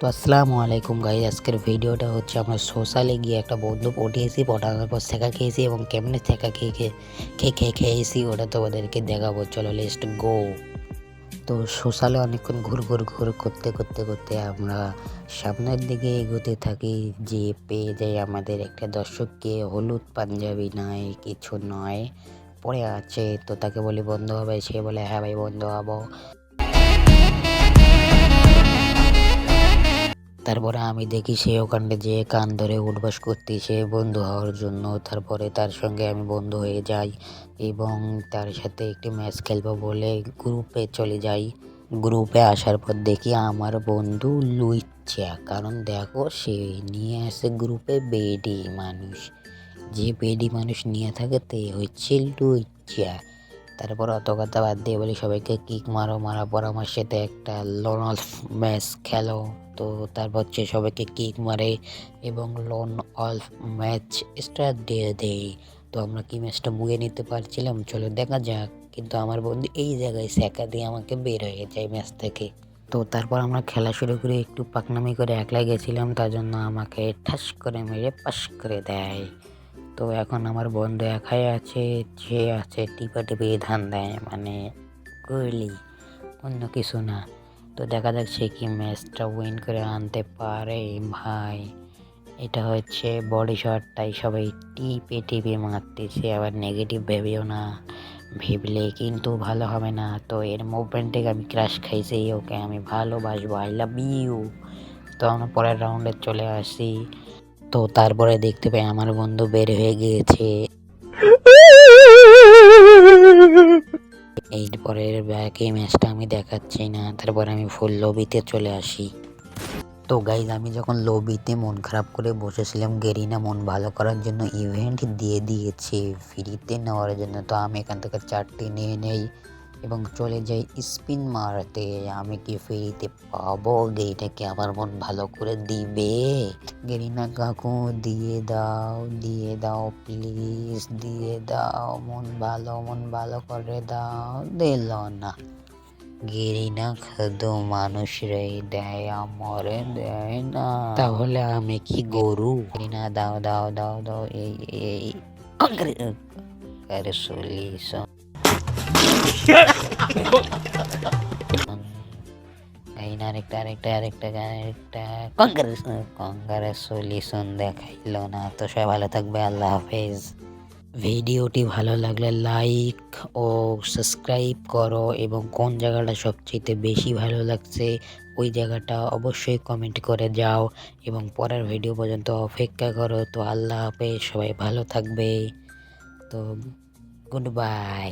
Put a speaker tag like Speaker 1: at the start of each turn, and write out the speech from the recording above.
Speaker 1: তো আসসালামু আলাইকুম গাইজ আজকের ভিডিওটা হচ্ছে আমরা সোশ্যালে গিয়ে একটা বন্ধু পটিয়েছি পটানোর পর শেখা খেয়েছি এবং কেমনে শেখা খেয়ে খেয়ে খেয়ে খেয়ে খেয়েছি ওটা তোমাদেরকে দেখাবো। চলো লেস্ট গো তো সোশ্যালে অনেকক্ষণ ঘুর ঘুর ঘুর করতে করতে করতে আমরা সামনের দিকে এগোতে থাকি, যে পেয়ে যাই আমাদের একটা দর্শককে হলুদ পাঞ্জাবি নয় কিছু নয়, পড়ে আছে। তো তাকে বলি বন্ধ হবে, সে বলে হ্যাঁ ভাই বন্ধ হব। তারপরে আমি দেখি সে ওখানটা যে কান ধরে উঠবাস করতে সে বন্ধু হওয়ার জন্য। তারপরে তার সঙ্গে আমি বন্ধু হয়ে যাই এবং তার সাথে একটি ম্যাচ খেলব বলে গ্রুপে চলে যাই। গ্রুপে আসার পর দেখি আমার বন্ধু লুইচা কারণ দেখো, সে নিয়ে আসে গ্রুপে বেডি মানুষ। যে বেডি মানুষ নিয়ে থাকে তে হচ্ছে লুইচা তারপর অত কথা বাদ দিয়ে বলি, সবাইকে কিক মারো মারা পর আমার সাথে একটা লোন অফ ম্যাচ খেলো। তো তারপর হচ্ছে সবাইকে কিক মারে এবং লোন অফ ম্যাচ স্টার্ট দিয়ে দেই। তো আমরা কি ম্যাচটা বুয়ে নিতে পারছিলাম? চলো দেখা যাক। কিন্তু আমার বন্ধু এই জায়গায় স্যাকা দিয়ে আমাকে বের হয়ে যায় ম্যাচ থেকে। তো তারপর আমরা খেলা শুরু করে, একটু পাকনামি করে একলা গেছিলাম, তার জন্য আমাকে ঠাস করে মেরে পাস করে দেয়। তো এখন আমার বন্ধু একাই আছে, যে আছে টিপা টিপে ধান দেয় মানে কোহলি অন্য কিছু না। তো দেখা সে কি ম্যাচটা উইন করে আনতে পারে ভাই। এটা হচ্ছে বডি শট তাই সবাই টিপে টিপে মারতেছে, আবার নেগেটিভ ভেবেও না। ভেবলে কিন্তু ভালো হবে না, তো এর মুভমেন্ট থেকে আমি ক্রাশ খাইছি, ওকে আমি ভালোবাসবো আই লাভ ইউ তো আমরা পরের রাউন্ডে চলে আসি। তো তারপরে দেখতে পাই আমার বন্ধু বের হয়ে গিয়েছে। এই পরের ব্যাকে ম্যাচটা আমি দেখাচ্ছি না, তারপর আমি ফুল লবিতে চলে আসি। তো গাইজ আমি যখন লবিতে মন খারাপ করে বসেছিলাম, গেরিনা মন ভালো করার জন্য ইভেন্ট দিয়ে দিয়েছে ফ্রিতে নেওয়ার জন্য। তো আমি এখান থেকে চারটি নিয়ে নেই। এবং চলে যাই স্পিন মারতে আমি কি ফ্রিতে পাবো গেরিটাকে আমার মন ভালো করে দিবে গেরিনা কাকু দিয়ে দাও দিয়ে দাও প্লিজ দিয়ে দাও মন ভালো মন ভালো করে দাও দিল না গেরিনা খাদ্য মানুষরে দেয় আমরে দেয় না তাহলে আমি কি গরু গেরিনা দাও দাও দাও দাও এই এই সলিউশন এই না আরেকটা আরেকটা আরেকটা আরেকটা। কংগ্রেস কংগ্রেস সলিউশন দেখাইলো না, তো সবাই ভালো থাকবে, আল্লাহ হাফেজ। ভিডিওটি ভালো লাগলে লাইক ও সাবস্ক্রাইব করো এবং কোন জায়গাটা সবচেয়ে বেশি ভালো লাগছে, ওই জায়গাটা অবশ্যই কমেন্ট করে যাও এবং পরের ভিডিও পর্যন্ত অপেক্ষা করো, তো আল্লাহ হাফেজ, সবাই ভালো থাকবে। তো গুড বাই